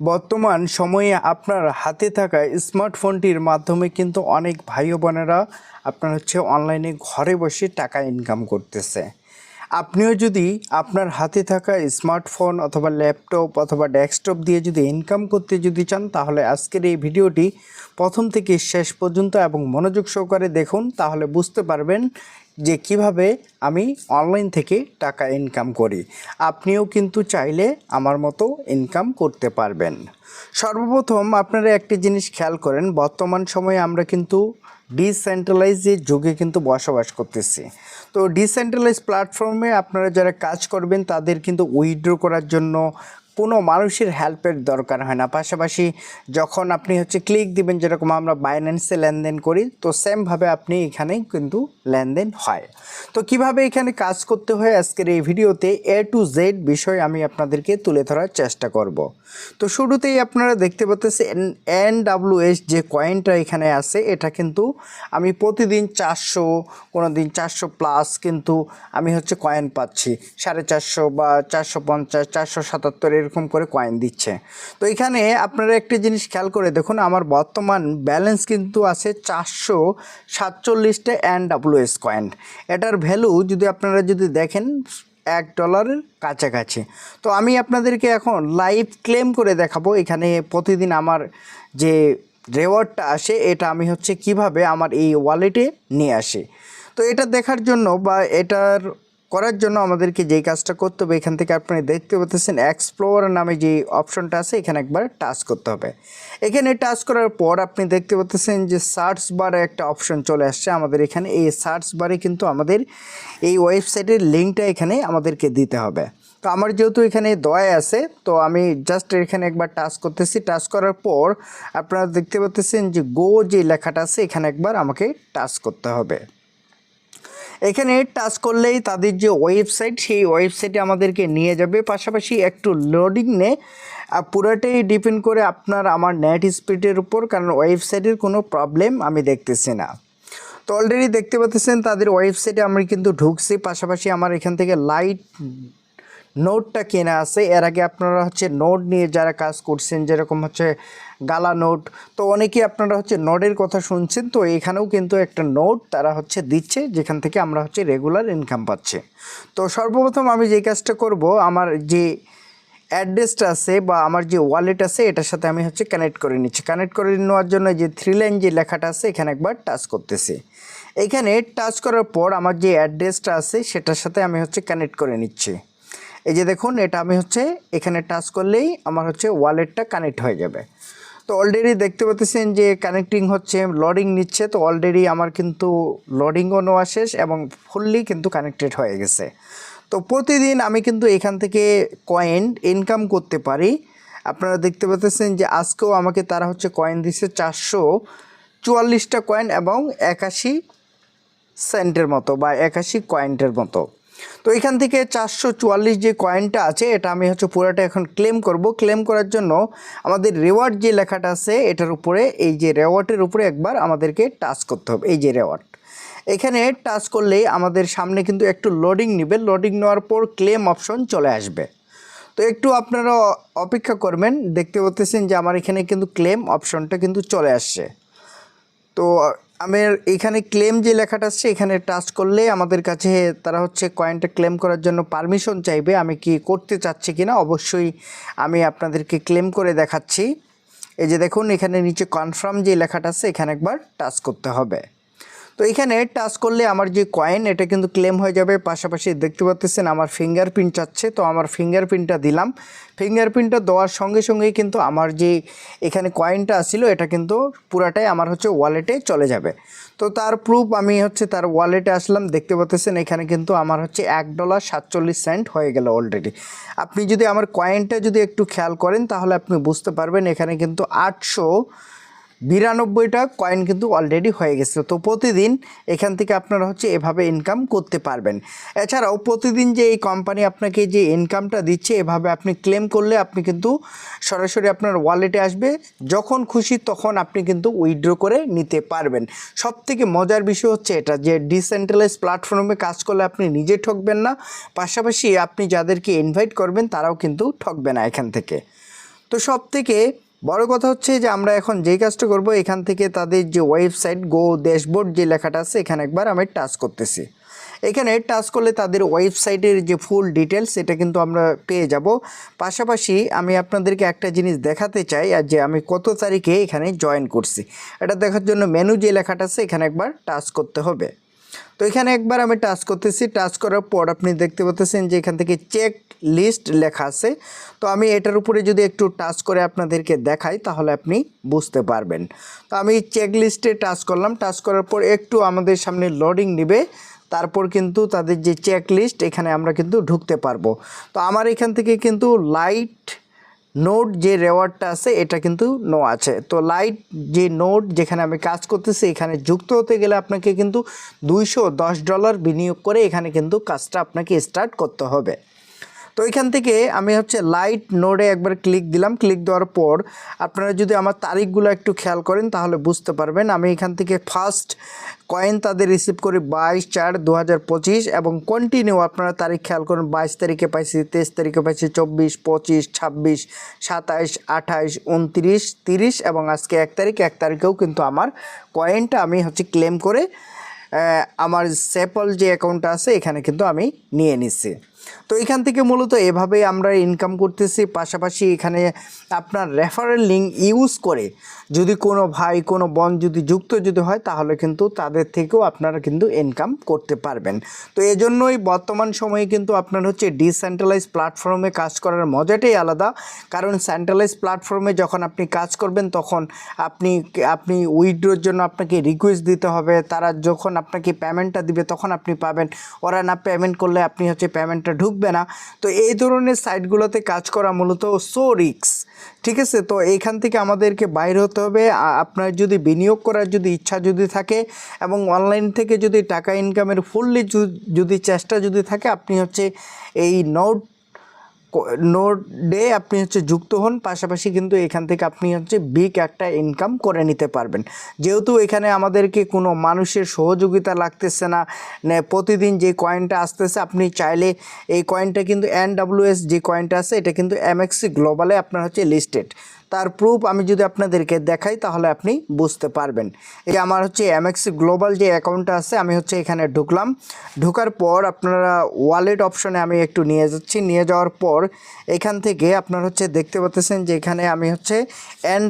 বর্তমান সময়ে আপনার হাতে থাকা স্মার্টফোনটির মাধ্যমে কিন্তু অনেক ভাই বোনেরা আপনার হচ্ছে অনলাইনে ঘরে বসে টাকা ইনকাম করতেছে। আপনিও যদি আপনার হাতে থাকা স্মার্টফোন অথবা ল্যাপটপ অথবা ডেস্কটপ দিয়ে যদি ইনকাম করতে যদি চান, তাহলে আজকের এই ভিডিওটি প্রথম থেকে শেষ পর্যন্ত এবং মনোযোগ সহকারে দেখুন, তাহলে বুঝতে পারবেন যে কীভাবে আমি অনলাইন থেকে টাকা ইনকাম করি। আপনিও কিন্তু চাইলে আমার মতো ইনকাম করতে পারবেন। সর্বপ্রথম আপনারা একটি জিনিস খেয়াল করেন, বর্তমান সময়ে আমরা কিন্তু ডিসেন্ট্রালাইজের যুগে কিন্তু বসবাস করতেছি। তো ডিসেন্ট্রালাইজ প্ল্যাটফর্মে আপনারা যারা কাজ করবেন, তাদের কিন্তু উইথড্র করার জন্য কোনো মানুষের হেল্পের দরকার হয় না। পাশাপাশি যখন আপনি হচ্ছে ক্লিক দিবেন, যেরকম আমরা বাইন্যান্সে লেনদেন করি, তো সেমভাবে আপনি এখানে কিন্তু লেনদেন হয়। তো কীভাবে এখানে কাজ করতে হয় আজকের এই ভিডিওতে এ টু জেড বিষয় আমি আপনাদেরকে তুলে ধরার চেষ্টা করব। তো শুরুতেই আপনারা দেখতে পাচ্ছেন এন ডাব্লিউ এস যে কয়েনটা এখানে আছে, এটা কিন্তু আমি প্রতিদিন চারশো কোনো দিন চারশো প্লাস কিন্তু আমি হচ্ছে কয়েন পাচ্ছি। সাড়ে চারশো বা চারশো পঞ্চাশ, চারশো সাতাত্তর এরকম করে কয়েন দিচ্ছে। তো এখানে আপনারা একটি জিনিস খেয়াল করে দেখুন, আমার বর্তমান ব্যালেন্স কিন্তু আছে চারশো সাতচল্লিশটা এন ডাব্লিউ এস কয়েন এটার ভ্যালু যদি আপনারা যদি দেখেন, এক ডলারের কাছাকাছি। তো আমি আপনাদেরকে এখন লাইভ ক্লেম করে দেখাবো। এখানে প্রতিদিন আমার যে রেওয়ার্ডটা আসে, এটা আমি হচ্ছে কীভাবে আমার এই ওয়ালেটে নিয়ে আসি। তো এটা দেখার জন্য বা এটার করার জন্য আমাদেরকে যেই কাজটা করতে হবে, এখান থেকে আপনি দেখতে পাচ্ছেন এক্সপ্লোর নামে যে অপশনটা আছে, এখানে একবার টাচ করতে হবে। এখানে টাচ করার পর আপনি দেখতে পাচ্ছেন যে সার্চ বারে একটা অপশন চলে আসছে আমাদের এখানে। এই সার্চ বারে কিন্তু আমাদের এই ওয়েবসাইটের লিঙ্কটা এখানে আমাদেরকে দিতে হবে। তো আমার যেহেতু এখানে দয়া আছে, তো আমি জাস্ট এখানে একবার টাচ করতেছি। টাচ করার পর আপনারা দেখতে পাচ্ছেন যে গো যে লেখাটা আছে, এখানে একবার আমাকে টাচ করতে হবে। এখানে টাচ করলেই তাদের যে ওয়েবসাইট সেই ওয়েবসাইটে আমাদেরকে নিয়ে যাবে। পাশাপাশি একটু লোডিং নে। পুরোটাই ডিপেন্ড করে আপনার আমার নেট স্পিডের উপর, কারণ ওয়েবসাইটের কোনো প্রবলেম আমি দেখতেছি না। তো অলরেডি দেখতে পাচ্ছেন, তাদের ওয়েবসাইটে আমি কিন্তু ঢুকছি। পাশাপাশি আমার এখান থেকে লাইট নোটটা কেনা আছে। এর আগে আপনারা হচ্ছে নোট নিয়ে যারা কাজ করছেন, যেরকম হচ্ছে গালা নোট, তো অনেকেই আপনারা হচ্ছে নোটের কথা শুনছেন, তো এখানেও কিন্তু একটা নোট তারা হচ্ছে দিচ্ছে, যেখান থেকে আমরা হচ্ছে রেগুলার ইনকাম পাচ্ছে। তো সর্বপ্রথম আমি যে কাজটা করব, আমার যে অ্যাড্রেসটা আছে বা আমার যে ওয়ালেট আছে, এটার সাথে আমি হচ্ছে কানেক্ট করে নিচ্ছি। কানেক্ট করে নেওয়ার জন্য যে থ্রি লাইন যে লেখাটা আছে, এখানে একবার টাচ করতেছি। এখানে টাচ করার পর আমার যে অ্যাড্রেসটা আছে, সেটার সাথে আমি হচ্ছে কানেক্ট করে নিচ্ছি। এই যে দেখুন, এটা আমি হচ্ছে এখানে টাচ করলেই আমার হচ্ছে ওয়ালেটটা কানেক্ট হয়ে যাবে। তো অলরেডি দেখতে পাচ্ছেন যে কানেক্টিং হচ্ছে লডিং নিচ্ছে, তো অলরেডি আমার কিন্তু লডিংও নেওয়া শেষ এবং ফুললি কিন্তু কানেক্টেড হয়ে গেছে। তো প্রতিদিন আমি কিন্তু এখান থেকে কয়েন ইনকাম করতে পারি। আপনারা দেখতে পাচ্ছেন যে আজকেও আমাকে তারা হচ্ছে কয়েন দিচ্ছে চারশো চুয়াল্লিশটা কয়েন এবং একাশি সেন্টের মতো বা একাশি কয়েন্টের মতো। তো এখান থেকে চারশো চুয়াল্লিশ যে কয়েনটা আছে, এটা আমি হচ্ছে পুরোটা এখন ক্লেম করব। ক্লেম করার জন্য আমাদের রেওয়ার্ড যে লেখাটা আছে, এটার উপরে এই যে রেওয়ার্ডের উপরে একবার আমাদেরকে টাচ করতে হবে, এই যে রেওয়ার্ড এখানে টাচ করলেই আমাদের সামনে কিন্তু একটু লোডিং নেবে। লোডিং নেওয়ার পর ক্লেম অপশন চলে আসবে। তো একটু আপনারা অপেক্ষা করবেন, দেখতে পাচ্ছেন যে আমার এখানে কিন্তু ক্লেম অপশনটা কিন্তু চলে আসছে। তো আমার এখানে ক্লেম যে লেখাটা আসছে, এখানে টাচ করলে আমাদের কাছে তারা হচ্ছে কয়েনটা ক্লেম করার জন্য পারমিশন চাইবে আমি কি করতে চাচ্ছি কিনা, অবশ্যই আমি আপনাদেরকে ক্লেম করে দেখাচ্ছি। এই যে দেখুন, এখানে নিচে কনফার্ম যে লেখাটা আছে, এখানে একবার টাচ করতে হবে। তো এখানে টাচ করলে আমার যে কয়েন এটা কিন্তু ক্লেম হয়ে যাবে। পাশাপাশি দেখতে পাচ্ছেন আমার ফিঙ্গারপ্রিন্ট চাচ্ছে, তো আমার ফিঙ্গারপ্রিন্টটা দিলাম। ফিঙ্গারপ্রিন্টটা দেওয়ার সঙ্গে সঙ্গেই কিন্তু আমার যে এখানে কয়েনটা আসছিল এটা কিন্তু পুরাটাই আমার হচ্ছে ওয়ালেটে চলে যাবে। তো তার প্রুফ আমি হচ্ছে তার ওয়ালেটে আসলাম, দেখতে পাচ্ছেন এখানে কিন্তু আমার হচ্ছে এক ডলার সাতচল্লিশ সেন্ট হয়ে গেল অলরেডি আপনি যদি আমার কয়েনটা যদি একটু খেয়াল করেন, তাহলে আপনি বুঝতে পারবেন এখানে কিন্তু আটশো বিরানব্বইটা কয়েন কিন্তু অলরেডি হয়ে গেছে তো প্রতিদিন এখান থেকে আপনারা হচ্ছে এভাবে ইনকাম করতে পারবেন। এছাড়াও প্রতিদিন যে এই কোম্পানি আপনাকে যে ইনকামটা দিচ্ছে, এভাবে আপনি ক্লেম করলে আপনি কিন্তু সরাসরি আপনার ওয়ালেটে আসবে। যখন খুশি তখন আপনি কিন্তু উইথড্র করে নিতে পারবেন। সব থেকে মজার বিষয় হচ্ছে এটা যে ডিসেন্ট্রালাইজ প্ল্যাটফর্মে কাজ করলে আপনি নিজে ঠকবেন না, পাশাপাশি আপনি যাদেরকে ইনভাইট করবেন তারাও কিন্তু ঠকবে না এখান থেকে। তো সব থেকে বড় কথা হচ্ছে যে আমরা এখন যেই কাজটা করব, এখান থেকে তাদের যে ওয়েবসাইট গো ড্যাশবোর্ড যে লেখাটা আছে, এখানে একবার আমি টাচ করতেছি। এখানে টাচ করলে তাদের ওয়েবসাইটের যে ফুল ডিটেলস এটা কিন্তু আমরা পেয়ে যাব। পাশাপাশি আমি আপনাদেরকে একটা জিনিস দেখাতে চাই, আর যে আমি কত তারিখে এখানে জয়েন করছি। এটা দেখার জন্য মেনু যে লেখাটা আছে, এখানে একবার টাচ করতে হবে। তো এখানে একবার আমি টাচ করতেছি, টাচ করার পর আপনি দেখতে পাচ্ছেন যে এখান থেকে চেক লিস্ট লেখা আছে। তো আমি এটার উপরে যদি একটু টাচ করে আপনাদেরকে দেখাই, তাহলে আপনি বুঝতে পারবেন। তো আমি চেক লিস্টে টাচ করলাম, টাচ করার পর একটু আমাদের সামনে লোডিং নেবে, তারপর কিন্তু তাদের যে চেক লিস্ট এখানে আমরা কিন্তু ঢুকতে পারব। তো আমার এখান থেকে কিন্তু লাইট নোট যে রেওয়ার্ডটা আছে, এটা কিন্তু নো আছে। তো লাইট যে নোট যেখানে আমি কাজ করতেছি, এখানে যুক্ত হতে গেলে আপনাকে কিন্তু দুইশো দশ ডলার বিনিয়োগ করে এখানে কিন্তু কাজটা আপনাকে স্টার্ট করতে হবে। তো এখান থেকে আমি হচ্ছে লাইট নোডে একবার ক্লিক দিলাম। ক্লিক দেওয়ার পর আপনারা যদি আমার তারিখগুলো একটু খেয়াল করেন তাহলে বুঝতে পারবেন। আমি এখান থেকে ফার্স্ট কয়েন তাদের রিসিভ করি বাইশ চার দু এবং কন্টিনিউ আপনারা তারিখ খেয়াল করুন, বাইশ তারিখে পাইছি, তেইশ তারিখে পাইছি, চব্বিশ, পঁচিশ, ছাব্বিশ, সাতাইশ, আঠাইশ, উনত্রিশ, তিরিশ এবং আজকে এক তারিখ, এক তারিখেও কিন্তু আমার কয়েনটা আমি হচ্ছে ক্লেম করে আমার সেপল যে অ্যাকাউন্টটা আছে এখানে কিন্তু আমি নিয়ে নিচ্ছি তো এখান থেকে মূলত এভাবেই আমরা ইনকাম করতেছি, পাশাপাশি এখানে আপনার রেফারেল লিঙ্ক ইউজ করে যদি কোনো ভাই, কোনো বোন যদি যুক্ত যদি হয়, তাহলে কিন্তু তাদের থেকেও আপনারা কিন্তু ইনকাম করতে পারবেন। তো এজন্যই বর্তমান সময়ে কিন্তু আপনার হচ্ছে ডিসেন্ট্রালাইজ প্ল্যাটফর্মে কাজ করার মজাটাই আলাদা। কারণ সেন্ট্রালাইজ প্ল্যাটফর্মে যখন আপনি কাজ করবেন, তখন আপনি আপনি উইড্রোর জন্য আপনাকে রিকোয়েস্ট দিতে হবে। তারা যখন আপনাকে পেমেন্টটা দিবে, তখন আপনি পাবেন। ওরা না পেমেন্ট করলে আপনি হচ্ছে পেমেন্টটা ঢুকবে না। তো এই ধরনের সাইটগুলোতে কাজ করা মূলত সো রিক্স ঠিক আছে? তো এখান থেকে আমাদেরকে বাইর হতে হবে। আপনার যদি বিনিয়োগ করার যদি ইচ্ছা যদি থাকে এবং অনলাইন থেকে যদি টাকা ইনকামের ফুললি যদি চেষ্টা যদি থাকে, আপনি হচ্ছে এই নোট নোডে আপনি হচ্ছে যুক্ত হন, পাশাপাশি কিন্তু এখান থেকে আপনি হচ্ছে বিগ একটা ইনকাম করে নিতে পারবেন। যেহেতু এখানে আমাদেরকে কোনো মানুষের সহযোগিতা লাগতেছে না প্রতিদিন যে কয়েনটা আসতেছে, আপনি চাইলে এই কয়েনটা কিন্তু এন যে কয়েনটা আছে, এটা কিন্তু এমএক্সি গ্লোবালে আপনার হচ্ছে লিস্টেড তার প্রুফ আমি যদি আপনাদেরকে দেখাই, তাহলে আপনি বুঝতে পারবেন। এই আমার হচ্ছে এমএক্সি গ্লোবাল যে অ্যাকাউন্টটা আছে, আমি হচ্ছে এখানে ঢুকলাম। ঢোকার পর আপনারা ওয়ালেট অপশনে আমি একটু নিয়ে যাচ্ছি। নিয়ে যাওয়ার পর এখান থেকে আপনার হচ্ছে দেখতে পাচ্ছেন যে এখানে আমি হচ্ছে এন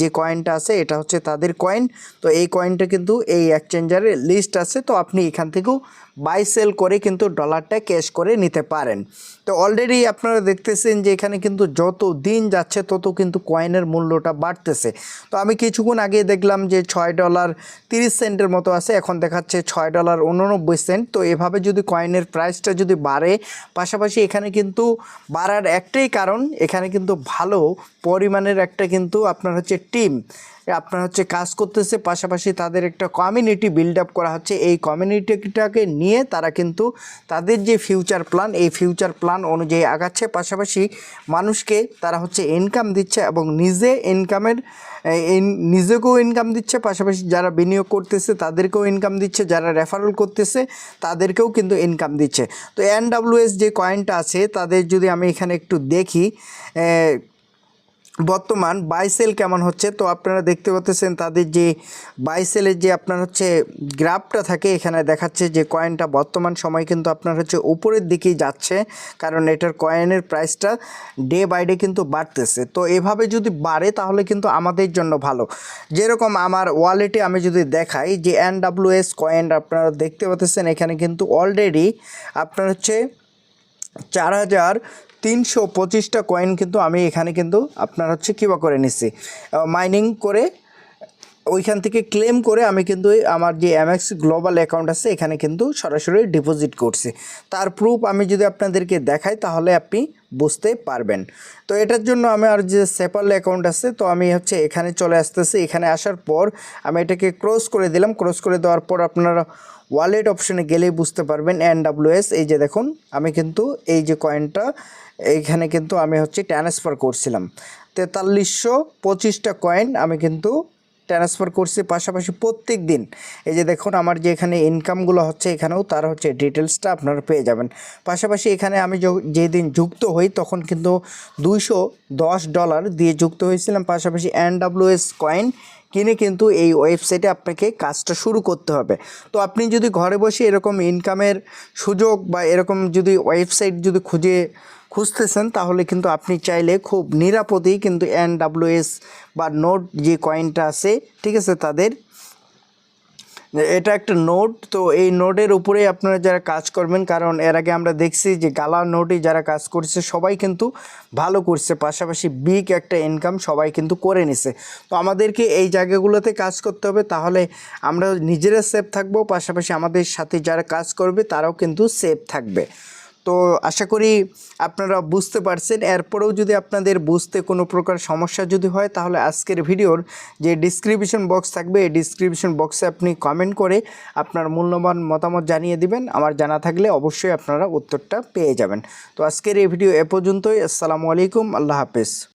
যে কয়েনটা আছে, এটা হচ্ছে তাদের কয়েন তো এই কয়েনটা কিন্তু এই এক্সচেঞ্জারের লিস্ট আছে। তো আপনি এখান থেকেও বাই সেল করে কিন্তু ডলারটা ক্যাশ করে নিতে পারেন। তো অলরেডি আপনারা দেখতেছেন যে এখানে কিন্তু যত দিন যাচ্ছে তত কিন্তু কয়েনের মূল্যটা বাড়তেছে। তো আমি কিছুক্ষণ আগে দেখলাম যে ছয় ডলার তিরিশ সেন্টের মতো আছে, এখন দেখাচ্ছে ছয় ডলার উননব্বই সেন্ট। তো এভাবে যদি কয়েনের প্রাইসটা যদি বাড়ে, পাশাপাশি এখানে কিন্তু বাড়ার একটাই কারণ, এখানে কিন্তু ভালো পরিমাণের একটা কিন্তু আপনার হচ্ছে টিম। আপনার হচ্ছে কাজ করতেছে, পাশাপাশি তাদের একটা কমিউনিটি বিল্ড আপ করা হচ্ছে। এই কমিউনিটিটাকে নিয়ে তারা কিন্তু তাদের যে ফিউচার প্ল্যান এই ফিউচার প্ল্যান অনুযায়ী আগাচ্ছে। পাশাপাশি মানুষকে তারা হচ্ছে ইনকাম দিচ্ছে এবং নিজে ইনকামের নিজেকেও ইনকাম দিচ্ছে। পাশাপাশি যারা বিনিয়োগ করতেছে, তাদেরকেও ইনকাম দিচ্ছে। যারা রেফারেল করতেছে, তাদেরকেও কিন্তু ইনকাম দিচ্ছে। তো এন যে কয়েনটা আছে, তাদের যদি আমি এখানে একটু দেখি বর্তমান বাইসেল কেমন হচ্ছে? তো আপনারা দেখতে পাচ্ছেন তাদের যে বাইসেলের যে আপনার হচ্ছে গ্রাফটা থাকে, এখানে দেখাচ্ছে যে কয়েনটা বর্তমান সময় কিন্তু আপনার হচ্ছে উপরের দিকেই যাচ্ছে, কারণ এটার কয়েনের প্রাইসটা ডে বাই ডে কিন্তু বাড়তেছে। তো এভাবে যদি বাড়ে তাহলে কিন্তু আমাদের জন্য ভালো। যেরকম আমার ওয়ালেটে আমি যদি দেখাই যে এন এস কয়েন, আপনারা দেখতে পাচ্ছেন এখানে কিন্তু অলরেডি আপনার হচ্ছে চার হাজার তিনশো পঁচিশটা কয়েন কিন্তু আমি এখানে কিন্তু আপনার হচ্ছে কিবা করে নিচ্ছি মাইনিং করে ওইখান থেকে ক্লেম করে আমি কিন্তু আমার যে এমএক্স গ্লোবাল অ্যাকাউন্ট আছে, এখানে কিন্তু সরাসরি ডিপোজিট করছি। তার প্রুফ আমি যদি আপনাদেরকে দেখাই, তাহলে আপনি বুঝতে পারবেন। তো এটার জন্য আমার যে সেপাল অ্যাকাউন্ট আছে, তো আমি হচ্ছে এখানে চলে আসতেছি। এখানে আসার পর আমি এটাকে ক্রস করে দিলাম। ক্রস করে দেওয়ার পর আপনারা ওয়ালেট অপশনে গেলেই বুঝতে পারবেন এন এই যে দেখুন, আমি কিন্তু এই যে কয়েনটা এইখানে কিন্তু আমি হচ্ছে ট্রান্সফার করছিলাম। তেতাল্লিশশো পঁচিশটা কয়েন আমি কিন্তু ট্রান্সফার করছি পাশাপাশি প্রত্যেক দিন এই যে দেখুন, আমার যে এখানে ইনকামগুলো হচ্ছে এখানেও, তার হচ্ছে ডিটেলসটা আপনারা পেয়ে যাবেন। পাশাপাশি এখানে আমি যেদিন যুক্ত হই, তখন কিন্তু দুইশো দশ ডলার দিয়ে যুক্ত হয়েছিলাম। পাশাপাশি এন ডাব্লিউএস কয়েন কিনে কিন্তু এই ওয়েবসাইটে আপনাকে কাজটা শুরু করতে হবে। তো আপনি যদি ঘরে বসে এরকম ইনকামের সুযোগ বা এরকম যদি ওয়েবসাইট যদি খুঁজে খুঁজতেছেন, তাহলে কিন্তু আপনি চাইলে খুব নিরাপদেই কিন্তু এন ডাব্লিউএস বা নোট যে কয়েনটা আছে, ঠিক আছে তাদের? এটা একটা নোট তো এই নোটের উপরেই আপনারা যারা কাজ করবেন, কারণ এর আগে আমরা দেখছি যে গালা নোটে যারা কাজ করছে, সবাই কিন্তু ভালো করছে, পাশাপাশি বিগ একটা ইনকাম সবাই কিন্তু করে নিছে। তো আমাদেরকে এই জায়গাগুলোতে কাজ করতে হবে, তাহলে আমরা নিজেরা সেফ থাকব, পাশাপাশি আমাদের সাথে যারা কাজ করবে, তারাও কিন্তু সেফ থাকবে। তো আশা করি আপনারা বুঝতে পারছেন। এরপরেও যদি আপনাদের বুঝতে কোনো প্রকার সমস্যা যদি হয়, তাহলে আজকের ভিডিওর যে ডিসক্রিপশন বক্স থাকবে, এই ডিসক্রিপশন বক্সে আপনি কমেন্ট করে আপনার মূল্যবান মতামত জানিয়ে দিবেন। আমার জানা থাকলে অবশ্যই আপনারা উত্তরটা পেয়ে যাবেন। তো আজকের এই ভিডিও এ পর্যন্তই। আসসালামু আলাইকুম। আল্লাহ হাফেজ।